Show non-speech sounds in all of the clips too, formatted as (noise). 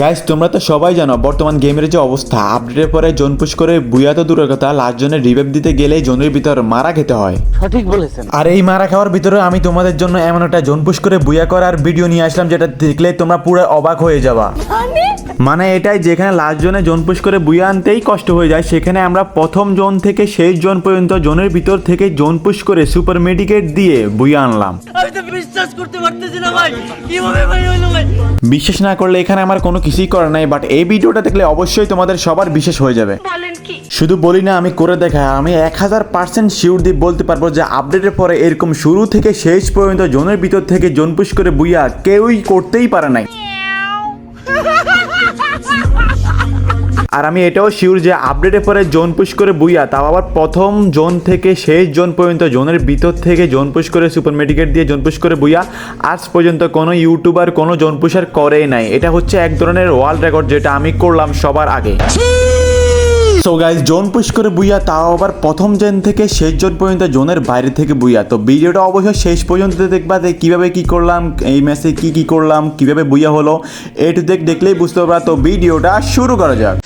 Guys তোমরা তো সবাই জানো বর্তমান গেমের যে অবস্থা। আপডেটের পরে জোন পুশ করে বুয়া তো দূরের কথা লাস্ট জনের রিভেভ দিতে গেলেই জোনের ভিতর মারা খেতে হয়। সঠিক বলেছেন। আর এই মারা খাওয়ার ভিতরে আমি তোমাদের জন্য এমন একটা জোন পুশ করে বুয়া করার ভিডিও নিয়ে আসলাম যেটা দেখলে তোমরা পুরো অবাক হয়ে যাবা। মানে? এটাই যেখানে লাস্ট জোনে জোন পুশ করে বুয়া আনতেই কষ্ট হয়ে যায় সেখানে আমরা প্রথম জোন থেকে শেষ জোন পর্যন্ত জোনের ভিতর থেকে জোন পুশ করে সুপার মেডিকেট দিয়ে বুয়া আনলাম। আমি তো বিশ্বাস করতে পারতেছি না ভাই। কীভাবে ভাই হইল ভাই? বিশ্বাস না করলে এখানে আমার কোনো কিছুই করার নাই বাট এই ভিডিওটা দেখলে অবশ্যই তোমাদের সবার বিশেষ হয়ে যাবে। শুধু বলি না আমি করে দেখা আমি এক হাজার পার্সেন্ট শিওর দিয়ে বলতে পারব যে আপডেটের পরে এরকম শুরু থেকে শেষ পর্যন্ত জোনের ভিতর থেকে জোন পুষ করে বুইয়া কেউই করতেই পারে নাই। (laughs) আর আমি এটাও শিওর যে আপডেটে পরে জোন পুশ করে বুইয়া, তাও আবার প্রথম জোন থেকে শেষ জোন পর্যন্ত জোনের ভিতর থেকে জোন পুশ করে সুপার মেডিকেট দিয়ে জোন পুশ করে বুইয়া, আজ পর্যন্ত কোনো ইউটিউবার কোনো জোন পুশার করেই নাই। এটা হচ্ছে এক ধরনের ওয়ার্ল্ড রেকর্ড যেটা আমি করলাম সবার আগে। সো গাইজ জোন পুশ করে বুইয়া তাও আবার প্রথম জেন থেকে শেষ জোন পর্যন্ত জোনের বাইরে থেকে বুইয়া তো ভিডিওটা অবশ্যই শেষ পর্যন্ত দেখবা যে কীভাবে কী করলাম এই ম্যাচে কী কী করলাম কীভাবে বুইয়া হলো এটু দেখ দেখলেই বুঝতে পারবা তো ভিডিওটা শুরু করা যাক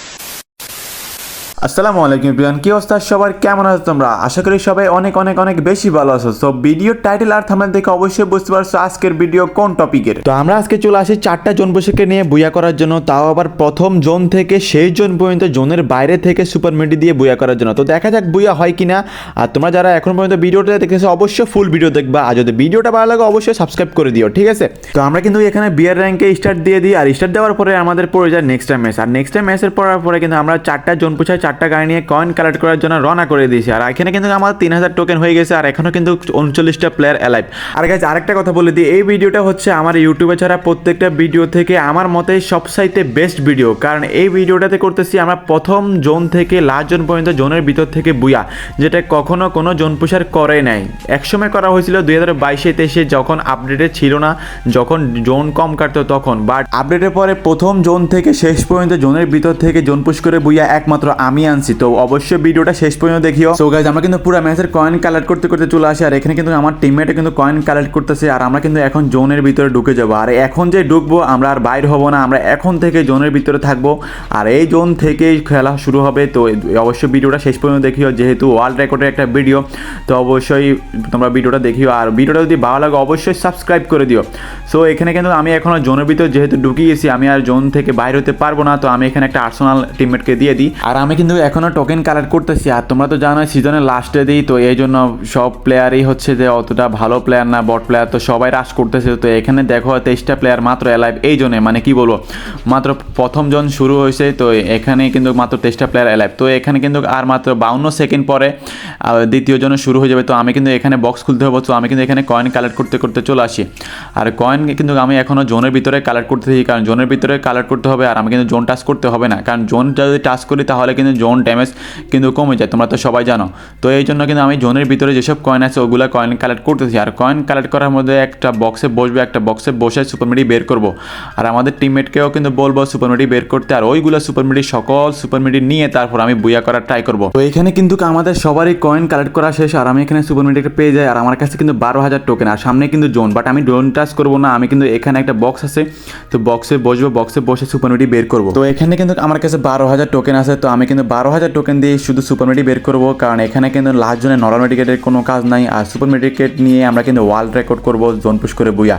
আসসালামু আলাইকুম প্রিয়ান কি অবস্থা? সবার কেমন আছো তোমরা? আশা করি সবাই অনেক অনেক অনেক বেশি ভালো আছো। সো ভিডিওর টাইটেল আর থামেল দেখে অবশ্যই বুঝতে পারছ আজকের ভিডিও কোন টপিকের তো আমরা আজকে চলে আসি চারটা জোন বসেকে নিয়ে বুয়া করার জন্য। তাও আবার প্রথম জোন থেকে শেষ জোন পর্যন্ত, জোনের বাইরে থেকে সুপার মিডি দিয়ে বুয়া করার জন্য। তো দেখা যাক বুয়া হয় কিনা। আর তোমরা যারা এখন পর্যন্ত ভিডিওটা দেখেছ অবশ্যই ফুল ভিডিও দেখবা। আর যদি ভিডিওটা ভালো লাগে, অবশ্যই সাবস্ক্রাইব করে দিও, ঠিক আছে? তো আমরা কিন্তু এখানে বিয়ার র্যাঙ্কে স্টার্ট দিয়ে দিই। আর স্টার্ট দেওয়ার পরে আমাদের পড়ে যায় নেক্সট টাইম ম্যাচ আর নেক্সট টাইম ম্যাচের পড়ার পরে কিন্তু আমরা চারটা জোন পুষায় চারটা গাড়ি নিয়ে কয়েন কালেক্ট করার জন্য রওনা করে দিয়েছি। আর এখানে কিন্তু আমার তিন হাজার টোকেন হয়ে গেছে, আর এখনও কিন্তু উনচল্লিশটা প্লেয়ার অ্যালাইভ আর গাছ আরেকটা কথা বলে দিই, এই ভিডিওটা হচ্ছে আমার ইউটিউবে ছাড়া প্রত্যেকটা ভিডিও থেকে আমার মতে সবসাইতে বেস্ট ভিডিও কারণ এই ভিডিওটাতে করতেছি আমরা প্রথম জোন থেকে লাস্ট জোন পর্যন্ত জোনের ভিতর থেকে বুয়া, যেটা কখনো কোনো জোন পুষার করে নাই। একসময় করা হয়েছিল দুই হাজার বাইশে, তেইশে যখন আপডেটে ছিল না, যখন জোন কম কাটতো তখন। বাট আপডেটের পরে প্রথম জোন থেকে শেষ পর্যন্ত জোনের ভিতর থেকে জোন পুশ করে বুইয়া একমাত্র আমি আনছি। তো অবশ্যই ভিডিওটা শেষ পর্যন্ত দেখিও। সো গাইজ আমরা কিন্তু পুরো ম্যাচের কয়েন কালেক্ট করতে করতে চলে আসি। আর এখানে কিন্তু আমার টিমমেটে কিন্তু কয়েন কালেক্ট করতেছে। আর আমরা কিন্তু এখন জোনের ভিতরে ঢুকে যাব। আর এখন যে ঢুকবো, আমরা আর বাইর হব না। আমরা এখন থেকে জোনের ভিতরে থাকব। আর এই জোন থেকেই খেলা শুরু হবে। তো অবশ্যই ভিডিওটা শেষ পর্যন্ত দেখিও। যেহেতু ওয়ার্ল্ড রেকর্ডের একটা ভিডিও তো অবশ্যই তোমরা ভিডিওটা দেখিও। আর ভিডিওটা যদি ভালো লাগে, অবশ্যই সাবস্ক্রাইব করে দিও। সো এখানে কিন্তু আমি এখনও জোনের ভিতরে যেহেতু ঢুকে গেছি আমি আর জোন থেকে বাইর হতে পারব না। তো আমি এখানে একটা আর্সোনাল টিমমেটকে দিয়ে দিই। আর আমি কিন্তু এখনও টোকেন কালেক্ট করতেছি। আর তোমরা তো জানো সিজনের লাস্টে দিই, তো এই জন্য সব প্লেয়ারই হচ্ছে যে অতটা ভালো প্লেয়ার না বট প্লেয়ার তো সবাই রাশ করতেছে। তো এখানে দেখো, তেইশটা প্লেয়ার মাত্র অ্যালাইভ এই জন্যে মানে কি বলব? মাত্র প্রথম জন শুরু হয়েছে, তো এখানে কিন্তু মাত্র তেইশটা প্লেয়ার অ্যালাইভ তো এখানে কিন্তু আর মাত্র বাউন্ন সেকেন্ড পরে দ্বিতীয় জন শুরু হয়ে যাবে। তো আমি কিন্তু এখানে বক্স খুলতে হবে, তো আমি কিন্তু এখানে কয়েন কালেক্ট করতে করতে চলে আসি। আর কয়েন কিন্তু আমি এখনও জোনের ভিতরে কালেক্ট করতেছি, কারণ জোনের ভিতরে কালেক্ট করতে হবে, আর আমি কিন্তু জোন টাচ করতে হবে না। কারণ জোন যদি টাচ করি, তাহলে কিন্তু জোন ড্যামেজ কিন্তু কমে যায়, তোমরা তো সবাই জানো। তো এই জন্য কিন্তু আমি জোনের ভিতরে যেসব কয়েন আছে, ওগুলো কয়েন কালেক্ট করতেছি। আর কয়েন কালেক্ট করার মধ্যে একটা বক্সে বসবে, একটা বক্সে বসে সুপারমিডি বের করব। আর আমাদের টিমমেটকেও কিন্তু বলব সুপারমিডি বের করতে। আর ওইগুলো সুপারমিডি সকল সুপারমিডি নিয়ে তারপর আমি বুয়া করার ট্রাই করব। তো এখানে কিন্তু আমাদের সবারই কয়েন কালেক্ট করা শেষ। আর আমি এখানে সুপারমিডিকে পেয়ে যাই। আর আমার কাছে কিন্তু বারো হাজার টোকেন আর সামনে কিন্তু জোন। বাট আমি ড্রোন টাচ করব না। আমি কিন্তু এখানে একটা বক্স আছে। তো বক্সে বসবো বক্সে বসে সুপারমিডি বের করব। তো এখানে কিন্তু আমার কাছে বারো হাজার টোকেন আছে। তো আমি কিন্তু বারো হাজার টোকেন দিয়ে শুধু সুপার মেডিক বের করব, কারণ এখানে কিন্তু লাস্ট জোনে নর্মাল মেডিকেটের কোনো কাজ নাই, আর সুপার মেডিকেট নিয়ে আমরা কিন্তু ওয়ার্ল্ড রেকর্ড করব জোন পুশ করে বুয়া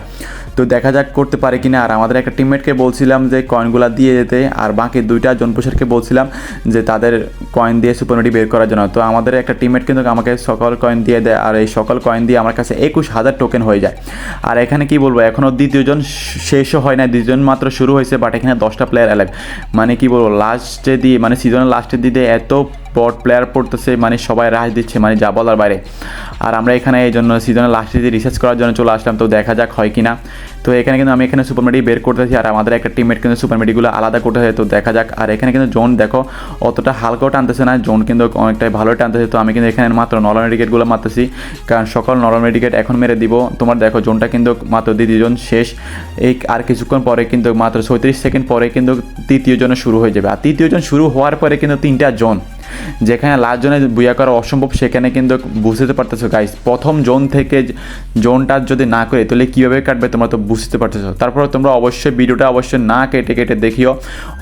তো দেখা যাক করতে পারি কিনা। আর আমাদের একটা টিমমেটকে বলছিলাম যে কয়েনগুলো দিয়ে যেতে, আর বাকি দুইটা জনপুষারকে বলছিলাম যে তাদের কয়েন দিয়ে সুপারমিডি বের করার জন্য। তো আমাদের একটা টিমমেট কিন্তু আমাকে সকল কয়েন দিয়ে দেয়, আর এই সকল কয়েন দিয়ে আমার কাছে একুশ হাজার টোকেন হয়ে যায়। আর এখানে কি বলব এখনও দ্বিতীয়জন শেষও হয় না দ্বিতীয়জন মাত্র শুরু হয়েছে বাট এখানে দশটা প্লেয়ার অ্যালাইভ মানে কি বলব লাস্টে দিয়ে মানে সিজনের লাস্টের দিকে এত বট প্লেয়ার পড়তেছে মানে সবাই রাশ দিচ্ছে মানে যা বলার বাইরে। আর আমরা এখানে এই জন্য সিজনের লাস্টে দিয়ে রিসার্চ করার জন্য চলে আসলাম, তো দেখা যাক হয় কিনা। তো এখানে কিন্তু আমি এখানে সুপার সুপারমেডি বের করতেছি, আর আমাদের একটা টিমমেট কিন্তু সুপার সুপারমেডিগুলো আলাদা করতেছে তো দেখা যাক। আর এখানে কিন্তু জোন দেখো, অতটা হালকাও টানতেছে না জোন কিন্তু অনেকটাই ভালো টানতেছে, তো আমি কিন্তু এখানে মাত্র নরমাল মেডিকেটগুলো মারতেছি। কারণ সকল নরমাল মেডিকেট এখন মেরে দিব। তোমার দেখো জোনটা কিন্তু মাত্র দ্বিতীয় জন শেষ। এই আর কিছুক্ষণ পরে কিন্তু, মাত্র ছয়ত্রিশ সেকেন্ড পরে কিন্তু তৃতীয় জনে শুরু হয়ে যাবে। আর তৃতীয় জন শুরু হওয়ার পরে কিন্তু তিনটা জোন যেখানে লাস্ট জোনে বুয়া করা অসম্ভব, সেখানে কিন্তু বুঝতে পারতেছো গাইস প্রথম জোন থেকে জোনটা যদি না করে, তাহলে কীভাবে কাটবে তোমরা তো বুঝতে পারতেছো। তারপর তোমরা অবশ্যই ভিডিওটা অবশ্যই না কেটে কেটে দেখিও,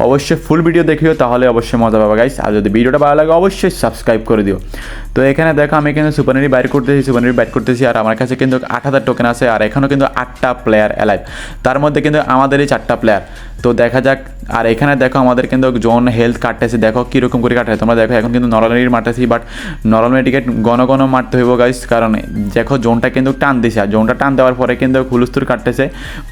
অবশ্যই ফুল ভিডিও দেখিও, তাহলে অবশ্যই মজা পাবে গাইস আর যদি ভিডিওটা ভালো লাগে, অবশ্যই সাবস্ক্রাইব করে দিও। তো এখানে দেখো আমি কিন্তু সুপারনারি বাইর করতেছি সুপারনারি বাইর করতেছি, আর আমার কাছে কিন্তু আট হাজার টোকেন আছে, আর এখনও কিন্তু আটটা প্লেয়ার অ্যালাইভ তার মধ্যে কিন্তু আমাদেরই চারটা প্লেয়ার তো দেখা যাক, আর এখানে দেখো আমাদের কিন্তু জোন হেলথ কাটতেছে। দেখো কীরকম করে কাটে তোমরা দেখো, এখন কিন্তু নরমালির মারতেছি বাট নরমাল টিকেট ঘন ঘন মারতে হইব গাইস কারণ দেখো জোনটা কিন্তু টান দিছে, আর জোনটা টান দেওয়ার পরে কিন্তু হুলুস্তুর কাটতেছে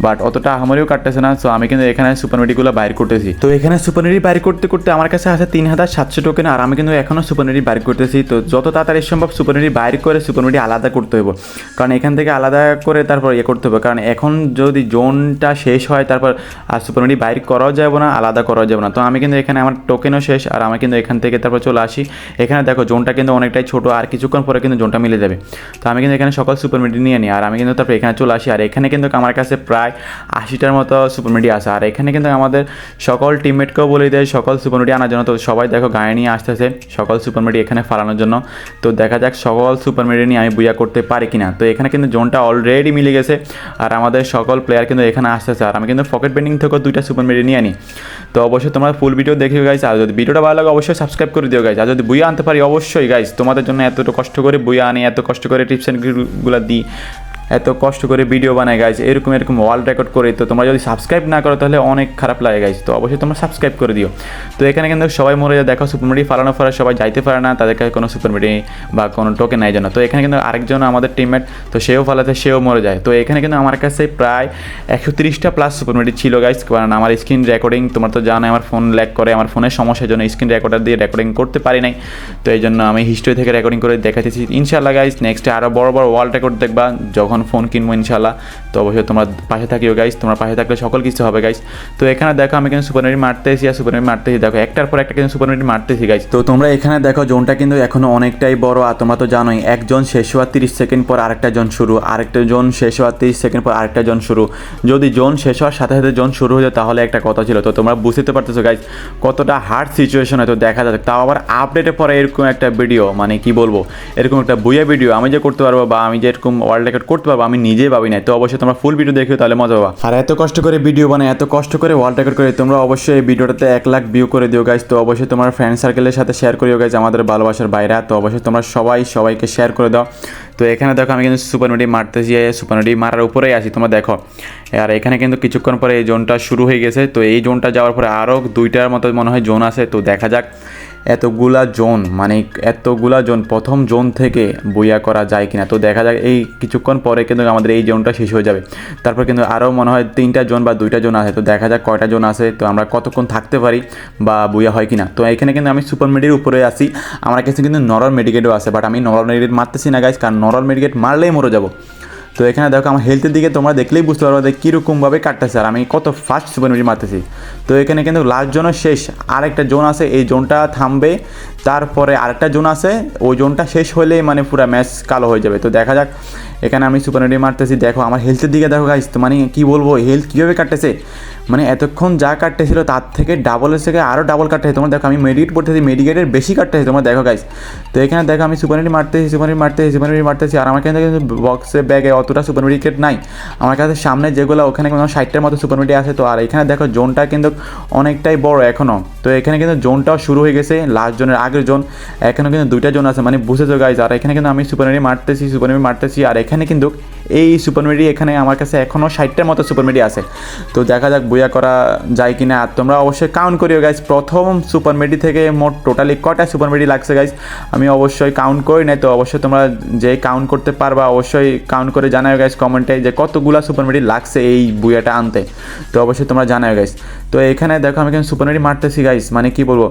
বাট অতটা আমারও কাটতেছে না। সো আমি কিন্তু এখানে সুপারমেডিগুলো বাইর করতেছি। তো এখানে সুপারমেডি বাইর করতে করতে আমার কাছে আছে তিন হাজার সাতশো টোকেন আর আমি কিন্তু এখনও সুপারমেডি বাইর করতেছি। তো যত তাড়াতাড়ি সম্ভব সুপারমেডি বাইর করে সুপারমেডি আলাদা করতে হইব। কারণ এখান থেকে আলাদা করে তারপর ইয়ে করতে হবে কারণ এখন যদি জোনটা শেষ হয়, তারপর আর সুপারমেডি বাইর করাও যাবে না, আলাদা করাও যাবে না। তো আমি কিন্তু এখানে আমার টোকেনও শেষ, আর আমি কিন্তু এখান থেকে তারপর চলে আসি। এখানে দেখো, জোনটা কিন্তু অনেকটাই ছোট, আর কিছুক্ষণ পরে কিন্তু জোনটা মিলে যাবে। তো আমি কিন্তু এখানে সকল সুপারমেডি নিয়ে নিই, আর আমি কিন্তু তারপর এখানে চলে আসি। আর এখানে কিন্তু আমার কাছে প্রায় আশিটার মতো সুপারমেডি আছে। আর এখানে কিন্তু আমাদের সকল টিমমেটকেও বলে দেয়, সকল সুপারমেডি আনার জন্য। তো সবাই দেখো, গায়ে নিয়ে আসতেছে সকল সুপারমেডি এখানে ফালানোর জন্য। তো দেখা যাক সকল সুপারমেডি নিয়ে আমি বুয়া করতে পারি কিনা। তো এখানে কিন্তু জোনটা অলরেডি মিলে গেছে, আর আমাদের সকল প্লেয়ার কিন্তু এখানে আসতেছে আর আমি কিন্তু পকেট বেন্ডিং থেকেও দুইটা সুপারমেডি নিয়ে আনি। তো অবশ্যই তোমরা ফুল ভিডিও দেখিও গাইজ আর যদি ভিডিওটা ভালো লাগে, অবশ্যই সাবস্ক্রাইব করে দিও গাইজ আর যদি বুয়া আনতে পারি, অবশ্যই গাইজ তোমাদের জন্য এতটা কষ্ট করে বুয়া আনি, এত কষ্ট করে টিপস অ্যান্ড দিই। এত কষ্ট করে ভিডিও বানায় গাইজ এরকম এরকম ওয়ার্ল্ড রেকর্ড করে। তো তোমরা যদি সাবস্ক্রাইব না করো, তাহলে অনেক খারাপ লাগে গাইজ তো অবশ্যই তোমরা সাবস্ক্রাইব করে দিও। তো এখানে কিন্তু সবাই মরে যায়। দেখো সুপারমেডি ফালানো ফালা সবাই যাইতে পারে না, তাদের কাছে কোনো সুপারমেডি বা কোনো টোকেন নেয় জন্য তো এখানে কিন্তু আরেকজন আমাদের টিমমেট তো সেও ফালাতে, সেও মরে যায়। তো এখানে কিন্তু আমার কাছে প্রায় একশো তিরিশটা প্লাস সুপারমেডি ছিল গাইজ কারণ আমার স্ক্রিন রেকর্ডিং তোমার তো জানো আমার ফোন ল্যাক করে, আমার ফোনের সমস্যার জন্য স্ক্রিন রেকর্ডার দিয়ে রেকর্ডিং করতে পারি নাই। তো এই জন্য আমি হিস্ট্রি থেকে রেকর্ডিং করে দেখাতেছি ইনশাল্লাহ গাইজ নেক্সটে আরও বড় বড় ওয়ার্ল্ড রেকর্ড দেখবা, যখন ফোন কিনবো ইনশাল্লাহ তো অবশ্যই তোমরা পাশে থাকিও গাইজ তোমরা পাশে থাকলে সকল কিছু হবে গাইজ তো এখানে দেখো আমি কিন্তু সুপারমেডি মারতেছি আর সুপারমেডি মারতেছি। দেখো একটার পর একটা কিন্তু সুপারমেডি মারতেছি গাইজ তো তোমরা এখানে দেখো জোনটা কিন্তু এখনও অনেকটাই বড় আর তোমরা তো জানোই, একজন শেষ হওয়ার তিরিশ সেকেন্ড পর আরেকটা জন শুরু, আরেকটা জন শেষ হওয়ার তিরিশ সেকেন্ড পর আরেকটা জন শুরু। যদি জোন শেষ হওয়ার সাথে সাথে জন শুরু হয়ে যায় তাহলে একটা কথা ছিল। তো তোমরা বুঝতে পারতেছো গাইজ কতটা হার্ড সিচুয়েশন হয়তো দেখা যাচ্ছে। তাও আবার আপডেটের পরে এরকম একটা ভিডিও মানে কি বলব, এরকম একটা বইয়া ভিডিও আমি যে করতে পারব বা আমি যে এরকম ওয়ার্ল্ড রেকর্ড করতে পারব আমি নিজেই ভাবি নাই। তো অবশ্যই তোমরা ফুল ভিডিও দেখো তাহলে মজা পাবা। আর এত কষ্ট করে ভিডিও বানাই, এত কষ্ট করে ওয়ার্ল্ড রেকর্ড করে, তোমরা অবশ্যই এই ভিডিওটাতে এক লাখ ভিউ করে দিও গাইজ তো অবশ্যই তোমার ফ্রেন্ড সার্কেলের সাথে শেয়ার করিও গাইজ আমাদের ভালোবাসার বাইরা। তো অবশ্যই তোমরা সবাই সবাইকে শেয়ার করে দাও। তো এখানে দেখো, আমি কিন্তু সুপার নোডি মারতেছি সুপার নোডি মারার উপরেই আছি, তোমরা দেখো। আর এখানে কিন্তু কিছুক্ষণ পরে এই জোনটা শুরু হয়ে গেছে। তো এই জোনটা যাওয়ার পরে আরও দুইটার মতো মনে হয় জোন আছে, তো দেখা যাক। এতগুলা জোন মানে এতগুলা জোন, প্রথম জোন থেকে বইয়া করা যায় কিনা? তো দেখা যাক, এই কিছুক্ষণ পরে কিন্তু আমাদের এই জোনটা শেষ হয়ে যাবে। তারপর কিন্তু আরও মনে হয় তিনটা জোন বা দুইটা জোন আছে। তো দেখা যাক কয়টা জোন আছে, তো আমরা কতক্ষণ থাকতে পারি বা বইয়া হয় কিনা। তো এখানে কিন্তু আমি সুপার মেডির উপরে আসি আমার কাছে কিন্তু নরল মেডিকেটও আছে, বাট আমি নরল মেডিকেট মারতেছি না গাইজ কারণ নরল মেডিকেট মারলেই মরে যাব। তো এখানে দেখো, আমার হেলথের দিকে তোমরা দেখলেই বুঝতে পারব যে কীরকমভাবে কাটতেছে আর আমি কত ফাস্ট সুপার মেডি মারতেছি। তো এখানে কিন্তু লাস্ট জোনও শেষ, আরেকটা জোন আছে, এই জোনটা থামবে, তারপরে আরেকটা জোন আছে, ওই জোনটা শেষ হলেই মানে পুরো ম্যাচ কালো হয়ে যাবে। তো দেখা যাক এখানে আমি সুপার মেডি মারতেছি। দেখো, আমার হেলথের দিকে দেখো গাইস তো মানে কী বলব হেলথ কীভাবে কাটতেছে? মানে এতক্ষণ যা কাটতেছিল তার থেকে ডাবলের থেকে আরও ডাবল কাটতেছে। তোমরা দেখো, আমি মেডিকেট পড়তেছি মেডিকেটের বেশি কাটতেছে, তোমরা দেখো গাইস তো এখানে দেখো, আমি সুপার মেডি মারতেছি সুপার মেডি মারতেছি সুপার মেডি মারতেছি, আর আমার কিন্তু বক্সে ব্যাগে অতটা সুপার মেডিকেট নাই। আমার কাছে সামনে যেগুলো, ওখানে কোনো ষাটটার মতো সুপার মেডি আছে। তো আর এখানে দেখো, জোনটা কিন্তু অনেকটাই বড় এখনও তো এখানে কিন্তু জোনটাও শুরু হয়ে গেছে লাস্ট জোনের আগের জোন। এখানে কিন্তু দুইটা জোন আছে। মানে বুঝেছ গাইজ আর এখানে কিন্তু আমি সুপার মেডি মারতেছি সুপার মেডি মারতেছি, আর এখানে কিন্তু এই সুপার মেডি এখানে আমার কাছে এখনও ষাটটার মতো সুপার মেডি আছে। তো দেখা যাক বইয়া করা যায় কি না আর তোমরা অবশ্যই কাউন্ট করিও গাইজ প্রথম সুপার মেডি থেকে মোট টোটালি কটা সুপার মেডি লাগছে গাইজ আমি অবশ্যই কাউন্ট করি নাই, তো অবশ্যই তোমরা যে কাউন্ট করতে পারবা, অবশ্যই কাউন্ট করে জানাও গাইজ কমেন্টে যে কতগুলা সুপার মেডি লাগছে এই বুয়াটা আনতে। তো অবশ্যই তোমরা জানাও গাইজ তো এখানে দেখো, আমি কিন্তু সুপার মেডি মারতেছি গাইজ মানে কি বলব?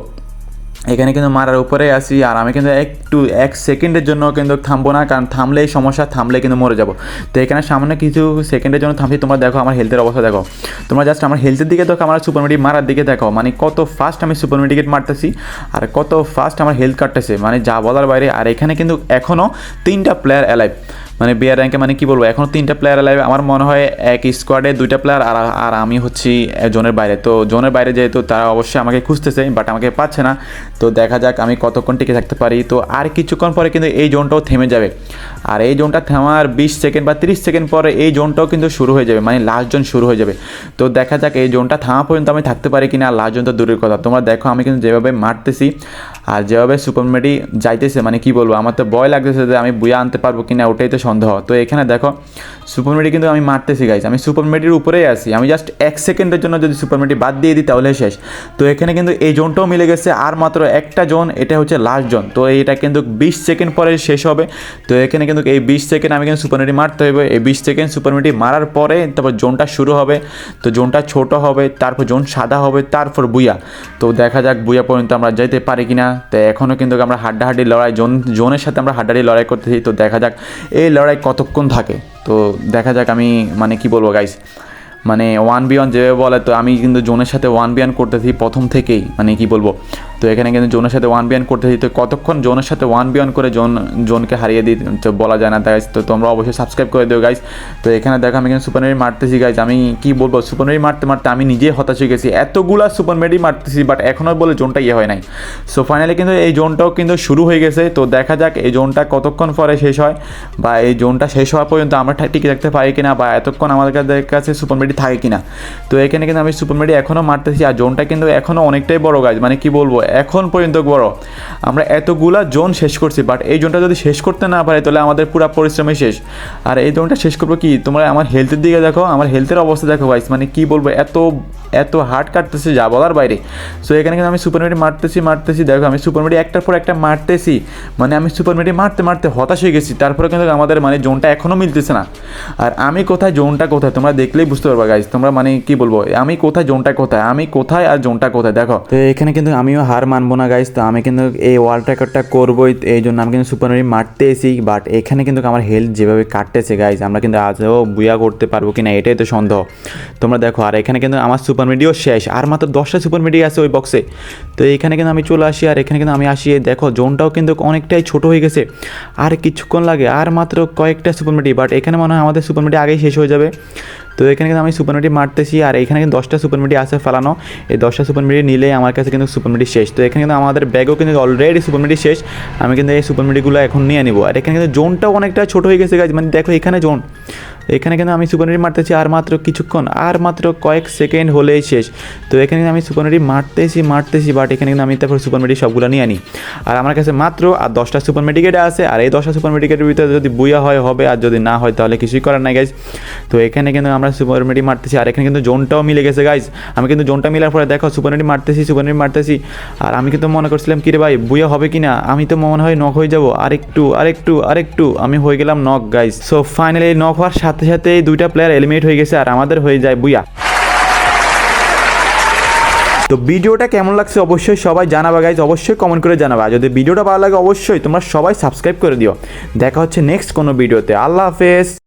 এখানে কিন্তু মারার উপরে আসি আর আমি কিন্তু একটু, এক সেকেন্ডের জন্য কিন্তু থামবো না, কারণ থামলেই সমস্যা থামলে কিন্তু মরে যাব। তো এখানে সামনে কিছু সেকেন্ডের জন্য থামছি, তোমরা দেখো আমার হেলথের অবস্থা দেখো। তোমরা জাস্ট আমার হেলথের দিকে দেখো, আমার সুপার মেডিক মারার দিকে দেখো। মানে কত ফাস্ট আমি সুপার মেডিকেট মারতেছি, আর কত ফাস্ট আমার হেলথ কাটতেছে। মানে যা বলার বাইরে, আর এখানে কিন্তু এখনও তিনটা প্লেয়ার অ্যালাইভ মানে বিয়ার র্যাঙ্কে মানে কি বলব? এখন তিনটা প্লেয়ার লাইভ আমার মনে হয় এক স্কোয়াডে দুইটা প্লেয়ার আর আর আমি হচ্ছি জোনের বাইরে। তো জোনের বাইরে যেহেতু তারা অবশ্যই আমাকে খুঁজতেছে বাট আমাকে পাচ্ছে না। তো দেখা যাক আমি কতক্ষণ টিকে থাকতে পারি। তো আর কিছুক্ষণ পরে কিন্তু এই জোনটাও থেমে যাবে। আর এই জোনটা থামার বিশ সেকেন্ড বা তিরিশ সেকেন্ড পরে এই জোনটাও কিন্তু শুরু হয়ে যাবে মানে লাস্ট জোন শুরু হয়ে যাবে। তো দেখা যাক এই জোনটা থামা পর্যন্ত আমি থাকতে পারি কিনা, আর লাস্ট জোন তো দূরের কথা। তোমরা দেখো আমি কিন্তু যেভাবে মারতেছি, আর যেভাবে সুপারমেডি যাইতেছে মানে কি বলব, আমার তো ভয় লাগতেছে যে আমি বুয়া আনতে পারব কিনা, ওটাই তো সন্দেহ। তো এখানে দেখো সুপারমেডি কিন্তু আমি মারতেছি গাইছি আমি সুপারমেডির উপরেই আছি। আমি জাস্ট এক সেকেন্ডের জন্য যদি সুপারমেডি বাদ দিয়ে দিই, তাহলে শেষ। তো এখানে কিন্তু এই জোনটাও মিলে গেছে আর মাত্র একটা জোন, এটা হচ্ছে লাস্ট জোন। তো এটা কিন্তু বিশ সেকেন্ড পরে শেষ হবে। তো এখানে কিন্তু এই বিশ সেকেন্ড আমি কিন্তু সুপারমেডি মারতে হবে এই বিশ সেকেন্ড সুপারমেডি মারার পরে তারপর জোনটা শুরু হবে। তো জোনটা ছোট হবে, তারপর জোন সাদা হবে, তারপর বুয়া তো দেখা যাক বুয়া পর্যন্ত আমরা যেতে পারি কিনা। তো এখনও কিন্তু আমরা হাড্ডাহাড্ডি লড়াই, জোন, জোনের সাথে আমরা হাড্ডাহাড্ডি লড়াই করতেছি। তো দেখা যাক এই লড়াই কতক্ষণ থাকে। তো দেখা যাক আমি মানে কি বলব গাইস মানে ওয়ান বি ওয়ান যেভাবে বলে, তো আমি কিন্তু জোনের সাথে ওয়ান বি ওয়ান করতেছি প্রথম থেকেই মানে কি বলব? তো এখানে কিন্তু জোনের সাথে ওয়ান বি ওয়ান করতেছি তো কতক্ষণ জোনের সাথে ওয়ান বি ওয়ান করে জোন জোনকে হারিয়ে দিই, তো বলা যায় না গাইস তো তোমরা অবশ্যই সাবস্ক্রাইব করে দিও গাইস তো এখানে দেখো আমি কিন্তু সুপারমেডি মারতেছি গাইজ আমি কি বলব? সুপারমেডি মারতে মারতে আমি নিজেই হতাশ হয়ে গেছি। এতগুলা সুপারমেডি মারতেছি বাট এখনও বলে জোনটা ইয়ে হয় নাই। সো ফাইনালি কিন্তু এই জোনটাও কিন্তু শুরু হয়ে গেছে। তো দেখা যাক এই জোনটা কতক্ষণ পরে শেষ হয়, বা এই জোনটা শেষ হওয়া পর্যন্ত আমরা ঠা- টিকে থাকতে পারি কিনা, বা এতক্ষণ আমাদের কাছে- কাছে সুপারমেডি থাকে কিনা। তো এখানে কিন্তু আমি সুপারমেডি এখনও মারতেছি, আর জোনটা কিন্তু এখনও অনেকটাই বড় গাছ মানে কি বলব? এখন পর্যন্ত বড় আমরা এতগুলা জোন শেষ করছি বাট এই জোনটা যদি শেষ করতে না পারে, তাহলে আমাদের পুরো পরিশ্রমই শেষ। আর এই জোনটা শেষ করব কি? তোমরা আমার হেলথের দিকে দেখো, আমার হেলথের অবস্থা দেখো ভাইস মানে কি বলব, এত এত হার্ড কাটতেছে যা বলার বাইরে। সো এখানে কিন্তু আমি সুপারমেডি মারতেছি মারতেছি, দেখো আমি সুপারমেডি একটার পর একটা মারতেছি মানে আমি সুপারমেডি মারতে মারতে হতাশ হয়ে গেছি, তারপরে কিন্তু আমাদের মানে জোনটা এখনও মিলতেছে না। আর আমি কোথায়, জোনটা কোথায়, তোমরা দেখলেই বুঝতে পারবা গাইস তোমরা মানে কি বলব, আমি কোথায়, জোনটা কোথায়, আমি কোথায় আর জোনটা কোথায়, দেখো। তো এখানে কিন্তু আমিও হার মানবো না গাইস তো আমি কিন্তু এই ওয়াল ট্র্যাকারটা করবোই, এই জন্য আমি কিন্তু সুপারমেডি মারতে এসি বাট এখানে কিন্তু আমার হেলথ যেভাবে কাটতেছে গাইস আমরা কিন্তু আজও বুয়া করতে পারব কি না এটাই তো সন্দেহ। তোমরা দেখো, আর এখানে কিন্তু আমার সুপার মিডিও শেষ, আর মাত্র দশটা সুপার মিডিয়া আছে ওই বক্সে তো এইখানে কিন্তু আমি চলে আসি, আর এখানে কিন্তু আমি আসি দেখো জোনটাও কিন্তু অনেকটাই ছোট হয়ে গেছে, আর কিছুক্ষণ লাগে, আর মাত্র কয়েকটা সুপার মিডি বাট এখানে মনে হয় আমাদের সুপার মিডি আগেই শেষ হয়ে যাবে। তো এখানে কিন্তু আমি সুপার মিডি মারতেছি, আর এখানে কিন্তু দশটা সুপার মিডি আছে ফেলানো। এই দশটা সুপার মিডি নিলেই আমার কাছে কিন্তু সুপার মিডি শেষ। তো এখানে কিন্তু আমাদের ব্যাগও কিন্তু অলরেডি সুপার মিডি শেষ। আমি কিন্তু এই সুপার মিডিগুলো এখন নিয়ে নিব। আর এখানে কিন্তু জোনটাও অনেকটা ছোটো হয়ে গেছে গাছ মানে দেখো এখানে জোন এখানে কিন্তু আমি সুপারনেটি মারতেছি আর মাত্র কিছুক্ষণ, আর মাত্র কয়েক সেকেন্ড হলেই শেষ। তো এখানে কিন্তু আমি সুপারনেটি মারতেছি মারতেছি বাট এখানে কিন্তু আমি তারপর সুপার মেডি সবগুলো নিয়ে আনি। আর আমার কাছে মাত্র আর দশটা সুপার মেডিকেট আছে, আর এই দশটা সুপার মেডিকেটের ভিতরে যদি বুয়া হয়, হবে, আর যদি না হয়, তাহলে কিছুই করার নাই গাইজ তো এখানে কিন্তু আমরা সুপার মেডি মারতেছি, আর এখানে কিন্তু জোনটাও মিলে গেছে গাইজ আমি কিন্তু জোনটা মিলার পরে দেখো সুপার মেডি মারতেছি সুপার মেডি মারতেছি। আর আমি কিন্তু মনে করছিলাম, কিরে ভাই, বুয়া হবে কি না আমি তো মনে হয় নক হয়ে যাব। আরেকটু আরেকটু আরেকটু, আমি হয়ে গেলাম knock guys so finally knock হওয়ার সাথে সাথে এই দুইটা প্লেয়ার এলিমিনেট হয়ে গেছে আর আমাদের হয়ে যায় বুয়া তো ভিডিওটা কেমন লাগছে অবশ্যই সবাই জানাবা গাইজ অবশ্যই কমেন্ট করে জানাবা। যদি ভিডিওটা ভালো লাগে, অবশ্যই তোমরা সবাই সাবস্ক্রাইব করে দিও। দেখা হচ্ছে নেক্সট কোনো ভিডিওতে। আল্লাহ হাফেজ।